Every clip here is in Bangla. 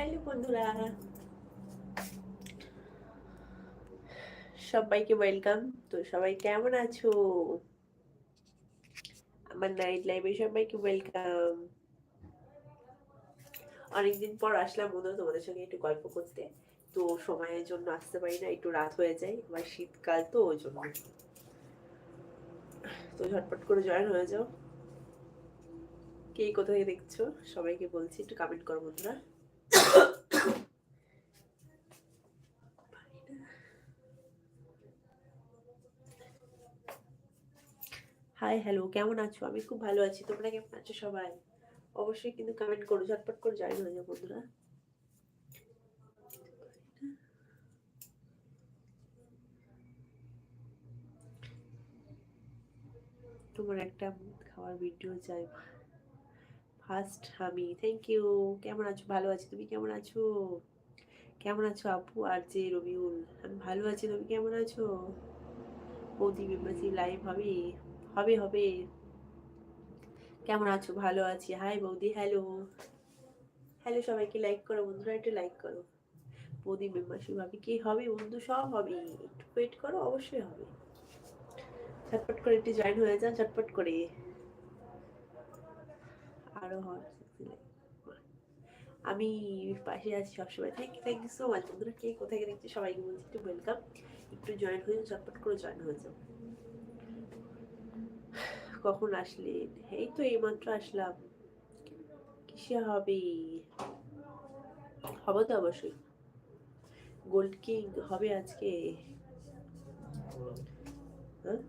হ্যালো বন্ধুরা। সবাইকে ওয়েলকাম তো সবাই কেমন আছো? আমার নাইট লাইভে সবাইকে ওয়েলকাম অনেকদিন পর আসলাম বন্ধু তোমাদের সঙ্গে একটু গল্প করতে। তো সময়ের জন্য আসতে পারি না, একটু রাত হয়ে যায়, এবার শীতকাল তো ওই জন্য। তো ঝটপট করে জয়েন হয়ে যাও। কে কোথায় দেখছ? সবাইকে বলছি, একটু কমেন্ট করো বন্ধুরা। হাই হ্যালো কেমন আছো? আমি খুব ভালো আছি। তোমরা কেমন আছো সবাই? অবশ্যই কিন্তু কমেন্ট করো, ঝটপট করে জয়েন হয়ে যাও বন্ধুরা। তোমার একটা খাওয়ার ভিডিও চাই। ফার্স্ট আমি থ্যাংক ইউ কেমন আছো? ভালো আছি, তুমি কেমন আছো? কেমন আছো আপু, আর যে রবিউল? আমি ভালো আছি, তুমি কেমন আছো? বৌদি মেম্বারসি লাইভ হবে হবে হবে। কেমন আছো? ভালো আছি। হাই বৌদি হ্যালো হ্যালো সবাইকে লাইক করো। বন্ধুরা, একটু লাইক করো। বৌদি মেম্বারশিপ হবে কি হবে বন্ধু? সব হবে। একটু ওয়েট করো, অবশ্যই হবে। ঝটপট করে একটু জয়েন হয়ে যান ঝটপট করে। আরও হয়। আমি পাশে আছি সবসময়। Thank you thank you so much বন্ধুরা, কে কোথায় দেখছি সবাইকে বলছি, একটু ওয়েলকাম একটু জয়েন হয়ে যাও, ঝটপট করে জয়েন হয়ে যাও। কখন আসলেন এই তো এইমাত্র আসলাম। কিসে হবে? হবে তো অবশ্যই। গোল্ড কিং হবে আজকে। হ্যাঁ?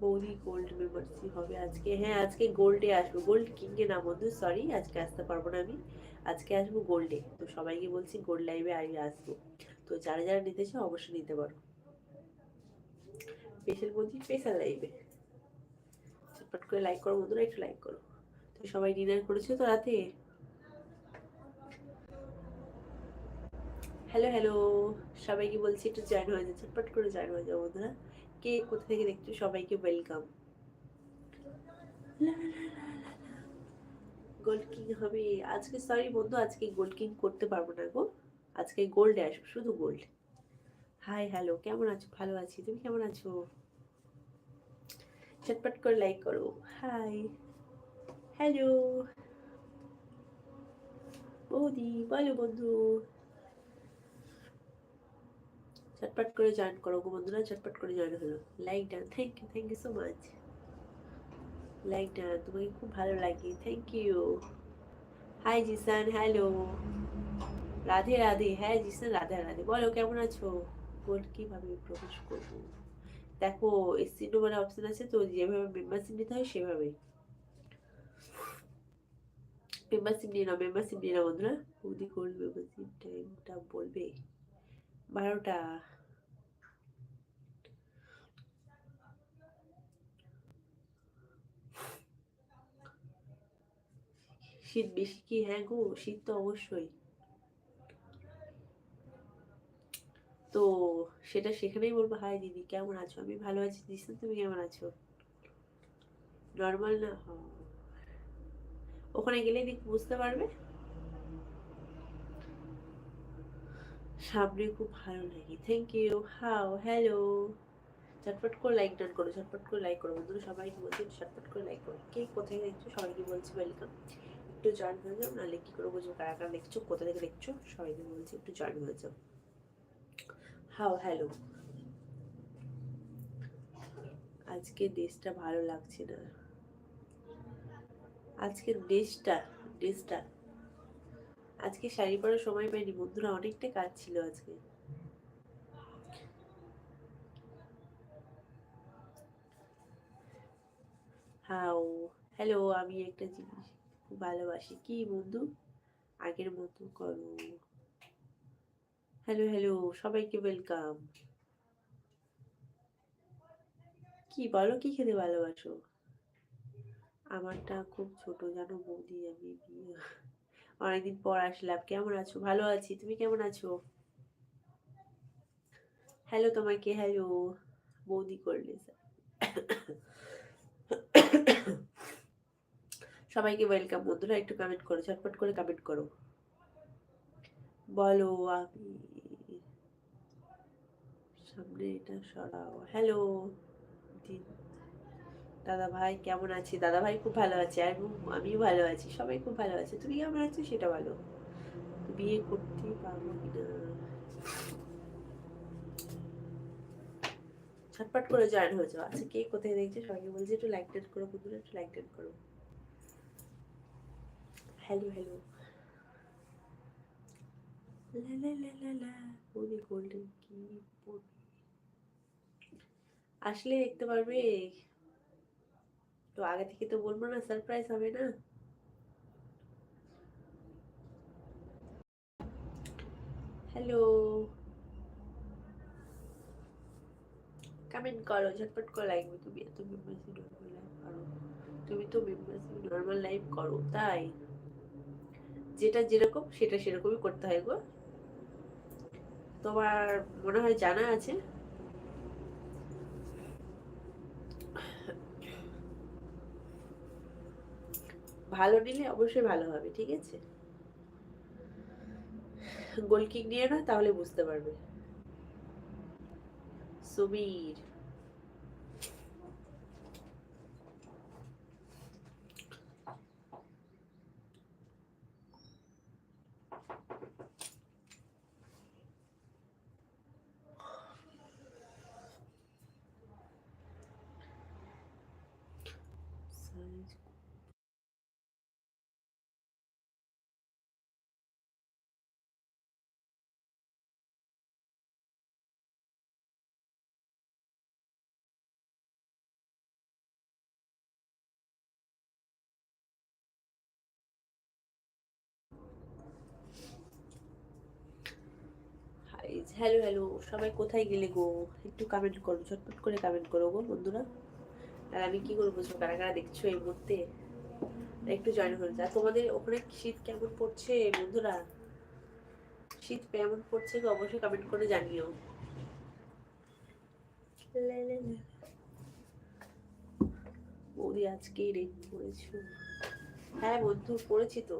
বৌদি গোল্ড মেম্বারশিপ হবে আজকে। হ্যাঁ আজকে গোল্ডে আসব। গোল্ড কিংয়ে না বন্ধু সরি আজকে আসতে পারব না আমি। আজকে আসব গোল্ডে তো সবাইকে বলছি গোল্ড লাইভে আগে আসব। তো যারা যারা নিতে চাও, অবশ্যই নিতে পারো। স্পেশাল বলছি স্পেশাল লাইভে চটপট করে লাইক করো বন্ধুরা, একটু লাইক করো। তো সবাই ডিনার করেছ তো রাতে? হ্যালো হ্যালো সবাইকে বলছি একটু জয়েন হয়ে যাও চটপট করে জয়েন হয়ে যাও বন্ধুরা। কে কোথা থেকে দেখছ সবাইকে ওয়েলকাম গোল্ড কিং হবে। আজকে সরি বন্ধু, আজকে গোল্ড কিং করতে পারব না গো। আজকে গোল্ডে আসব, শুধু গোল্ড হাই হ্যালো কেমন আছো? ভালো আছি। তুমি কেমন আছো? চটপট করে লাইক করো হাই হ্যালো বৌদি বলো বন্ধু চটপট করে জয়েন করো গো বন্ধুরা চটপট করে জয়েন হলো like done thank you thank you so much like done তোমাকে খুব ভালো লাগে thank you hi Zisan hello Radhe Radhe হ্যাঁ জিসান রাধে রাধে বলো কেমন আছো বল কীভাবে প্রবেশ করব দেখো এসি নোমার অপশন আছে, তো যেভাবে মেম্বারশিপ নিতে হয় সেভাবে মেম্বারশিপ নিয়ে নাও মেম্বারশিপ নিয়ে নাও বন্ধুরা। বৌদি গোল্ড মেম্বারশিপ টাইমটা বলবে। বারোটা। শীত বেশি কি? হ্যাঁ গো, শীত তো অবশ্যই। তো সেটা সেখানেই বলব, হাই দিদি, কেমন আছো? আমি ভালো আছি। দিশা তুমি কেমন আছো? নর্মাল না? ওখানে গেলেই দেখ বুঝতে পারবে? সামনে খুব ভালো লাগে। থ্যাংক ইউ হাও হ্যালো ঝটপট করে লাইক ডান করো, ঝটপট করে লাইক করো। বন্ধুরা সবাইকে বলছি ঝটপট করে লাইক করো। কে কোথায় দেখছ? সবাইকে বলছি? ওয়েলকাম একটু জয়েন হয়ে যাও, নাহলে কি করে বুঝব কারা কারা দেখছ? কোথা থেকে দেখছ? সবাইকে বলছি, একটু জয়েন হয়ে যাও। How, hello. আজকে ড্রেসটা ভালো লাগছে না। আজকের ড্রেসটা ড্রেসটা আজকে শাড়ি পরার সময় পাইনি, বন্ধুরা, অনেকটা কাজ ছিল আজকে। হাও, হ্যালো, আমি একটা জিনিস ভালোবাসি। কি বন্ধু? আগের মতো করো। হ্যালো হ্যালো সবাইকে ওয়েলকাম কি বলো, কি খেতে ভালোবাসো? আমারটা খুব ছোট, জানো বৌদি, আমি অনেকদিন পর আসলাম, কেমন আছো? ভালো আছি, তুমি কেমন আছো? হ্যালো তোমাকে হ্যালো বৌদি করলে সবাইকে ওয়েলকাম বন্ধুরা, একটু কমেন্ট করো, ঝটপট করে কমেন্ট করো। বলো আমি সামনে এটা সরাও। হ্যালো দাদা ভাই কেমন আছি? দাদা ভাই খুব ভালো আছে, আর আমিও ভালো আছি, সবাই খুব ভালো আছে। তুমি কেমন আছো সেটা ভালো বিয়ে করতে পারব কিনা? ছটপট করে জয়েন হয়ে যাও আচ্ছা কে কোথায় দেখছে? সবাইকে বলছে একটু লাইক টেন করো, বন্ধুরা একটু লাইক টেন করো। হ্যালো হ্যালো গোল্ডেন কি আসলে দেখতে পারবে, তো আগে থেকে তো বলব না সারপ্রাইজ হবে না। হ্যালো কমেন্ট করো ঝটপট করে লাইক তুমি এত মেম্বারসি নর্মাল লাইভ করো তুমি তো মেম্বারসি নর্মাল লাইভ করো, তাই। যেটা যেরকম, সেটা সেরকমই করতে হয় গো। তোমার মনে হয় জানা আছে? ভালো নিলে অবশ্যই ভালো হবে, ঠিক আছে? গোলকিক নিয়ে না, তাহলে বুঝতে পারবে। সুবীর। হ্যালো হ্যালো সবাই কোথায় গেলে গো? একটু কমেন্ট করো, ঝটপট করে কমেন্ট করো গো, বন্ধুরা। আর আমি কি করব? বুঝব কারা কারা দেখছ এই মুহূর্তে? একটু জয়েন হয়ে যায় তোমাদের ওখানে শীত কেমন পড়ছে, বন্ধুরা? শীত কেমন পড়ছে অবশ্যই কমেন্ট করে জানিও। বৌদি আজকে রেট পড়েছো হ্যাঁ বন্ধু পড়েছি তো।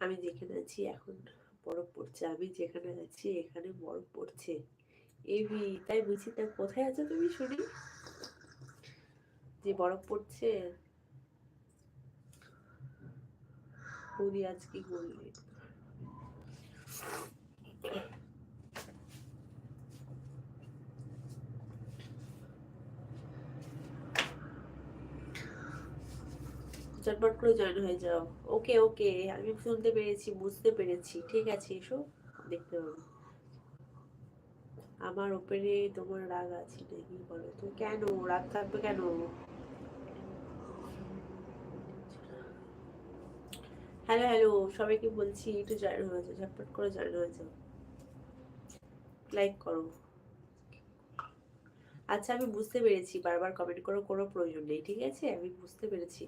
আমি যেখানে আছি এখন বরফ পড়ছে। আমি যেখানে আছি, এখানে বরফ পড়ছে। এবি তাই বুঝি তা কোথায় আছো তুমি, শুনি? যে বরফ পড়ছে। উনি আজকে কি চটপট করে জয়েন হয়ে যাও। ওকে ওকে, আমি শুনতে পেরেছি, বুঝতে পেরেছি। ঠিক আছে, এসো, দেখতে পাবো। আমার ওপরে তোমার রাগ আছে নাকি বলো তো? কেন? রাগ থাকবে কেন? হ্যালো হ্যালো, সবাইকে বলছি একটু জয়েন হয়ে যাও, ঝটপট করে জয়েন হয়ে যাও। লাইক করো। আচ্ছা আমি বুঝতে পেরেছি, বারবার কমেন্ট করার কোনো প্রয়োজন নেই, ঠিক আছে? আমি বুঝতে পেরেছি।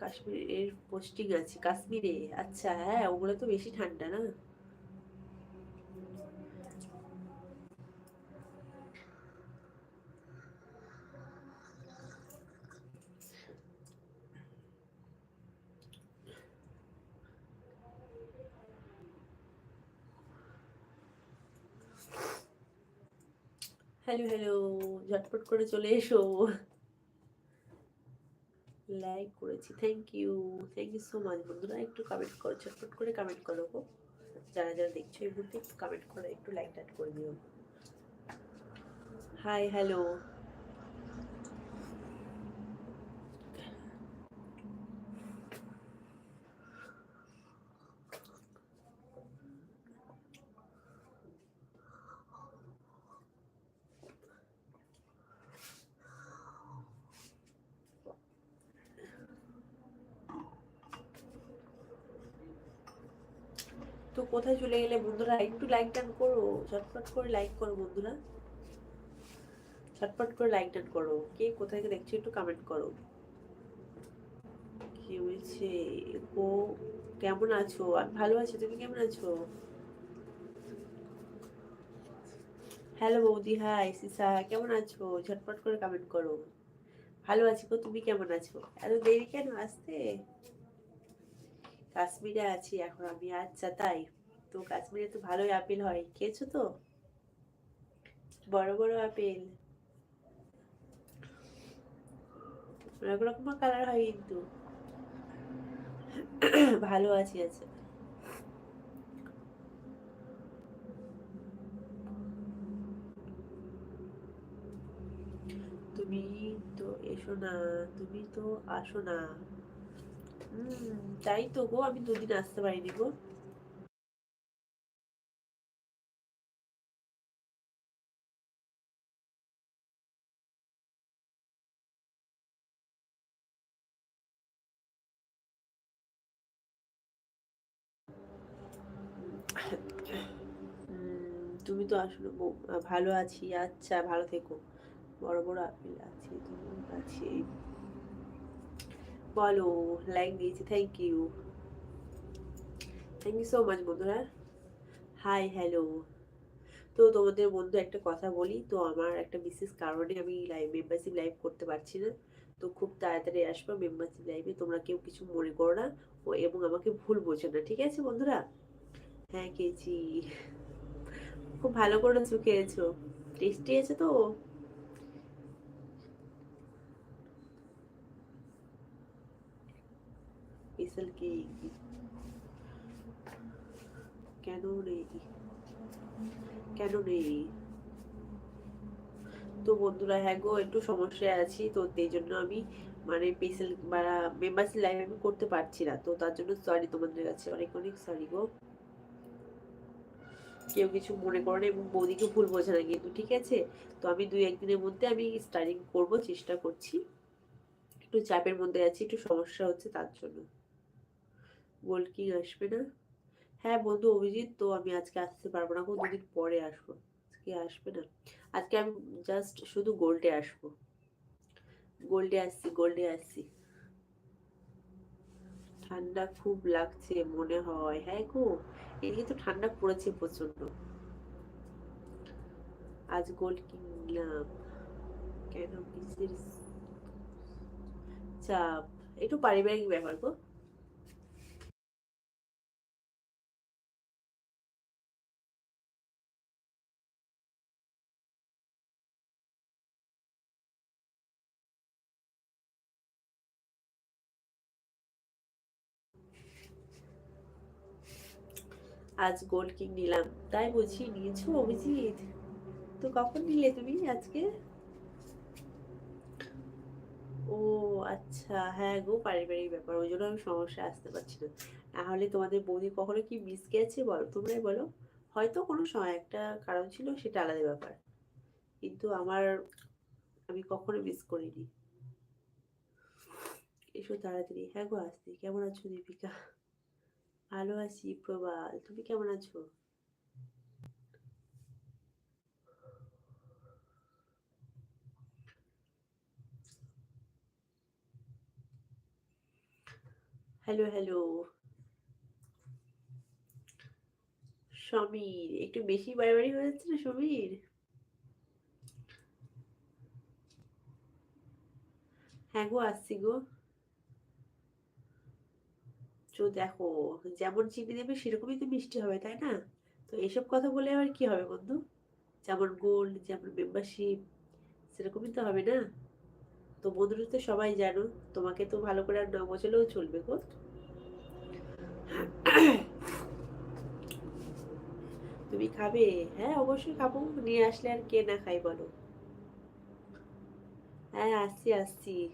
কাশ্মীরের পোস্টিং আছে কাশ্মীরে। আচ্ছা হ্যাঁ ওগুলো তো বেশি ঠান্ডা না? হ্যালো হ্যালো ঝটপট করে চলে এসো। লাইক করেছি। Thank you thank you so much বন্ধুরা। একটু কমেন্ট করো ছটফট করে কমেন্ট করো গো যারা যারা দেখছ এই মুহূর্তে, একটু কমেন্ট করো, একটু লাইক টাইট করে দিও। হাই হ্যালো তো কোথায় চলে গেলে বন্ধুরা? একটু লাইক টান করো, ঝটপট করে লাইক করো বন্ধুরা। ছটপট করে লাইক টান করো, কে কোথায় দেখছ একটু কমেন্ট করো। কি হয়েছে ও কেমন আছো? আমি ভালো আছি, তুমি কেমন আছো? হ্যালো বৌদি হাই সিসা, কেমন আছো? ঝটপট করে কমেন্ট করো। ভালো আছি গো, তুমি কেমন আছো? এত দেরি কেন আসতে? কাশ্মীরে আছি, এখন আমি আচ্ছা তাই। তো কাশ্মীরে তো ভালোই আপেল হয়। খেয়েছো তো? বড় বড় আপেল। অনেক রকম কালার হয় কিন্তু। ভালো আছি আছে। তুমি তো এসো না, তুমি তো আসো না। তাই তো গো, আমি দুদিন আসতে পারিনি গো তুমি তো আসলে ভালো আছি আচ্ছা ভালো থেকো। বড় বড় আপেল আছে কাছে বলো লাইক দিয়েছি thank you thank you so much বন্ধুরা। হাই হ্যালো তো তোমাদের বন্ধু একটা কথা বলি, তো আমার একটা বিশেষ কারণে আমি লাইভ মেম্বারশিপ লাইভ করতে পারছি না। তো খুব তাড়াতাড়ি আসব মেম্বারশিপ লাইভে তোমরা কেউ কিছু মনে করো না। ও, এবং আমাকে ভুল বোঝো না, ঠিক আছে, বন্ধুরা? হ্যাঁ খেয়েছি খুব ভালো করেছ খেয়েছো টেস্টি আছে তো। Special cake. কেন নেই কেন নেই তো বন্ধুরা হ্যাঁ গো, একটু সমস্যায় আছি, তো এই জন্য আমি মানে স্পেশাল বা মেম্বারশিপ লাইভ আমি করতে পারছি না। তো তার জন্য সরি তোমাদের কাছে। অনেক অনেক সরি গো। কেউ কিছু মনে করে না এবং বৌদিকে ভুল বোঝে না কিন্তু ঠিক আছে? তো আমি দুই একদিনের মধ্যে আমি স্টার্টিং করব, চেষ্টা করছি। একটু চাপের মধ্যে আছি, একটু সমস্যা হচ্ছে তার জন্য। গোল্ড কিং আসবে না? হ্যাঁ বন্ধু অভিজিৎ, তো আমি আজকে আসতে পারব না দুদিন পরে আসব। আজকে আসবে না। আজকে আমি জাস্ট শুধু গোল্ডে আসব। গোল্ডে আসছি গোল্ডে আসছি। ঠান্ডা খুব লাগছে, মনে হয়। হ্যাঁ গো এদিকে তো ঠান্ডা পড়েছে প্রচণ্ড আজ গোল্ড কিনলাম। কেন কিসের চাপ? একটু পারিবারিক ব্যাপার গো। আজ গোল্ড কিং নিলাম। তাই বুঝি নিয়েছো অভিজিৎ? তো কখন নিলে তুমি আজকে? ও আচ্ছা হ্যাঁ গো, পারিবারিক ব্যাপার, ওই জন্য আমি সমস্যা আসতে পারছি না। নাহলে তোমাদের বৌদি কখনো কি মিস গেছে বলো? তোমরাই বলো। হয়তো কোনো সময়, একটা কারণ ছিল সেটা আলাদা ব্যাপার। কিন্তু আমার, আমি কখনো মিস করিনি। এসো তাড়াতাড়ি। হ্যাঁ গো আসতে কেমন আছো দীপিকা? ভালো আছি, প্রবাল। তুমি কেমন আছো? হ্যালো হ্যালো সমীর, একটু বেশি বাড়াবাড়ি হয়ে যাচ্ছে না সমীর? হ্যাঁ গো, আসছি গো। তো দেখো, যেমন চিনি দেবে সেরকমই তো মিষ্টি হবে, তাই না? তো এসব কথা বলে আবার কি হবে বন্ধু? যেমন গোল্ড, যেমন মেম্বারশিপ সেরকমই তো হবে না? তো বন্ধুরা তো সবাই জানো, তোমাকে তো ভালো করে আর না বোঝালেও চলবে গো। তুমি খাবে? হ্যাঁ অবশ্যই খাব। নিয়ে আসলে আর কে না খাই বলো? হ্যাঁ আসছি আসছি।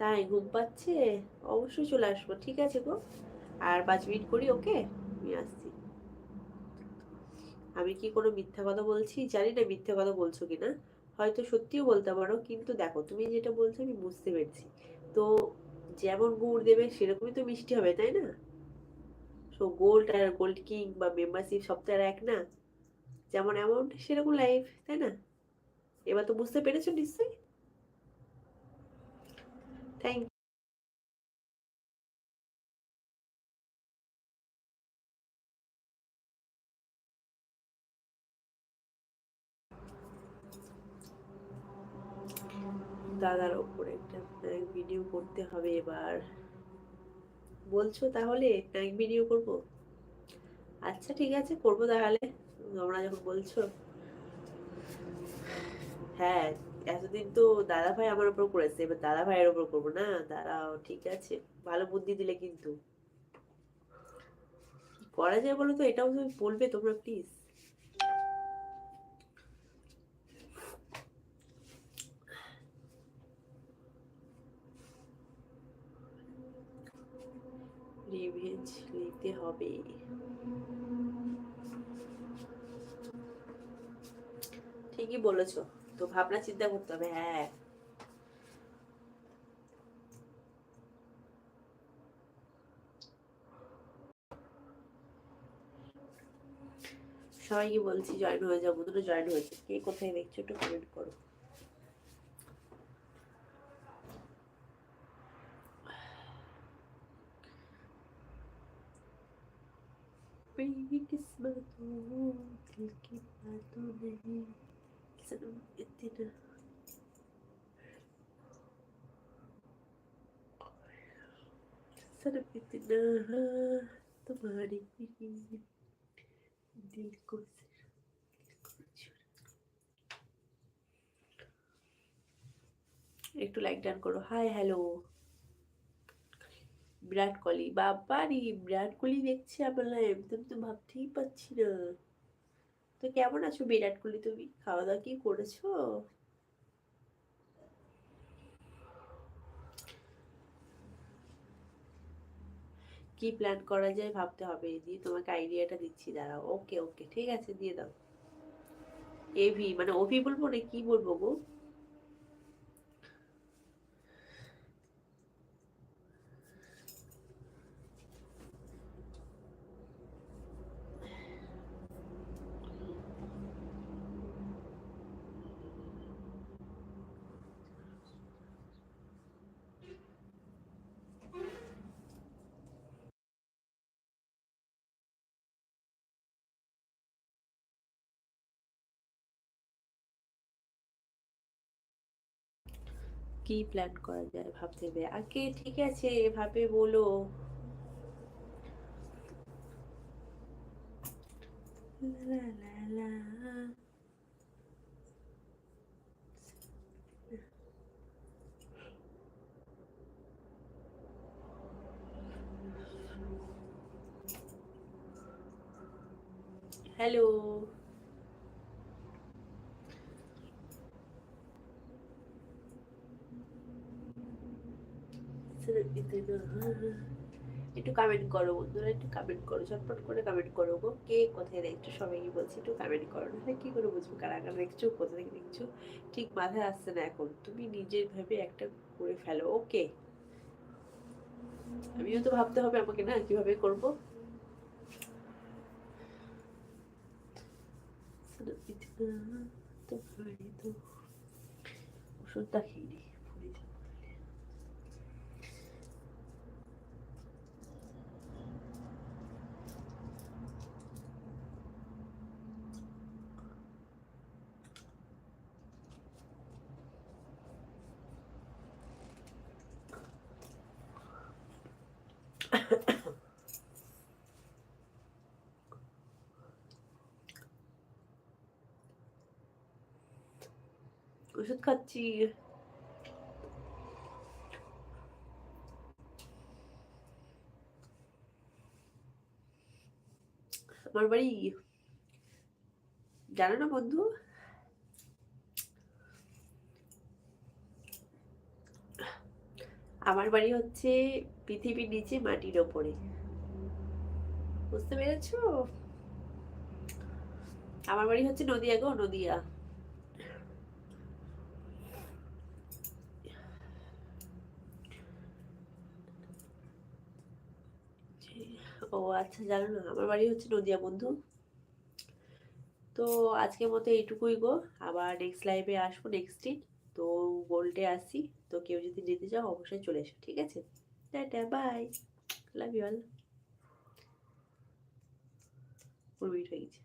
তাই ঘুম পাচ্ছে, অবশ্যই চলে আসব, ঠিক আছে গো? আর পাঁচ মিনিট করি, ওকে? আমি আসছি। আমি কি কোনো মিথ্যা কথা বলছি? জানি না মিথ্যা কথা বলছো কিনা। হয়তো সত্যিও বলতে পারো, কিন্তু দেখো, তুমি যেটা বলছো আমি বুঝতে পেরেছি। তো যেমন গুড় দেবে, সেরকমই তো মিষ্টি হবে, তাই না? সো গোল্ড আর গোল্ড কিং বা মেম্বারশিপ সব তো আর এক না? যেমন অ্যামাউন্ট সেরকম লাইফ তাই না? এবার তো বুঝতে পেরেছ নিশ্চয়ই? থ্যাংক দাদার ওপরে একটা প্র্যাঙ্ক ভিডিও করতে হবে এবার। বলছো তাহলে নাইট ভিডিও করব? আচ্ছা ঠিক আছে, করব তাহলে। তোমরা যখন বলছো। হ্যাঁ। এতদিন তো দাদা ভাই আমার উপর করেছে, এবার দাদা ভাইয়ের উপর করব না? দাঁড়াও, ঠিক আছে। ভালো বুদ্ধি দিলে কিন্তু। করা যায় বলো তো, এটাও তুমি বলবে তোমরা প্লিজ রিভেঞ্জ নিতে হবে। ঠিকই বলেছ। তো ভাবনা চিন্তা করতে হবে হ্যাঁ। সবাইকে বলছি জয়েন হয়ে যাব দুটো জয়েন হয়েছে কে কোথায় দেখছ একটু কমেন্ট করো। सनम इतना तुम्हारी दिल को একটু লাইক ডান করো হাই হ্যালো বিরাট কোহলি বাবারি বিরাট কোহলি দেখছি আমার তুমি তো ভাবতেই পাচ্ছি না তো কেমন আছো বিরাট কোহলি তুমি খাওয়া দাওয়া কি করেছো কি প্ল্যান করা যায় ভাবতে হবে। দিয়ে তোমাকে আইডিয়াটা দিচ্ছি, দাঁড়াও। ওকে ওকে ঠিক আছে, দিয়ে দাও। এভি মানে অভি বলব না কি বলব গো? কি প্ল্যান করা যায় ভাবতে হবে আগে ঠিক আছে এভাবে বলো। হ্যালো একটু কমেন্ট করো বন্ধুরা, একটু কমেন্ট করো, ঝটপট করে কমেন্ট করো গো। কে কোথায় দেখছ? সবাইকে বলছি, একটু কমেন্ট করো। না কি করে বুঝব কারা কারা দেখছ, কোথা থেকে দেখছ? ঠিক মাথায় আসছে না এখন। তুমি নিজের ভেবে একটা করে ফেলো, ওকে? আমিও তো ভাবতে হবে আমাকে না কীভাবে করব। ওষুধটা খেয়ে নিই ওষুধ খাচ্ছি। আমার বাড়ি জানো না বন্ধু? আমার বাড়ি হচ্ছে পৃথিবীর নিচে মাটির ওপরে। বুঝতে পেরেছ? আমার বাড়ি হচ্ছে নদিয়া গো, নদিয়া ও আচ্ছা জানো না, আমার বাড়ি হচ্ছে নদিয়া, বন্ধু। তো আজকের মতো এইটুকুই গো। আবার নেক্সট লাইভে আসব নেক্সট দিন তো গোল্ডে আসি তো কেউ যদি নিতে চাও, অবশ্যই চলে এসো, ঠিক আছে? Tata bye love you all হয়ে গেছে